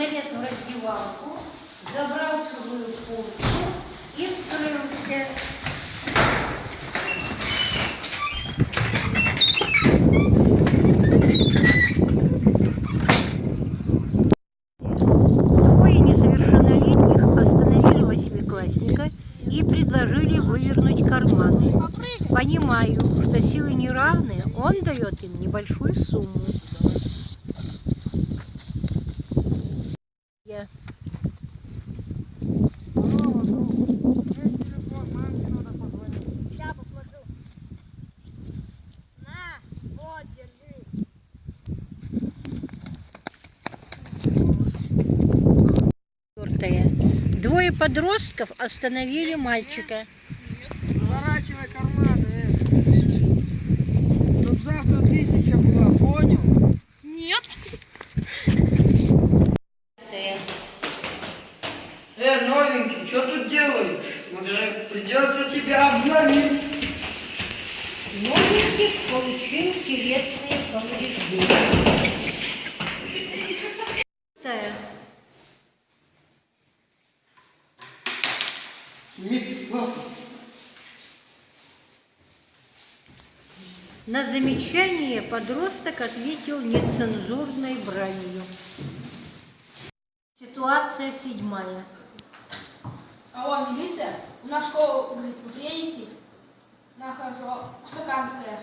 залез в раздевалку, забрал свою куртку и скрылся. И предложили вывернуть карманы. Понимаю, что силы не равны, он дает им небольшую сумму. Двое подростков остановили мальчика. Заворачивай карманы. э. Тут завтра тысяча была, понял? Нет. Э, новенький, что тут делаешь? Смотри, придется тебя обновить. Новенький получил телесные повреждения. На замечание подросток ответил нецензурной бранью. Ситуация седьмая. А вон милиция. У нас школу, говорит, вы приедете? На хорошо. Кусаканская.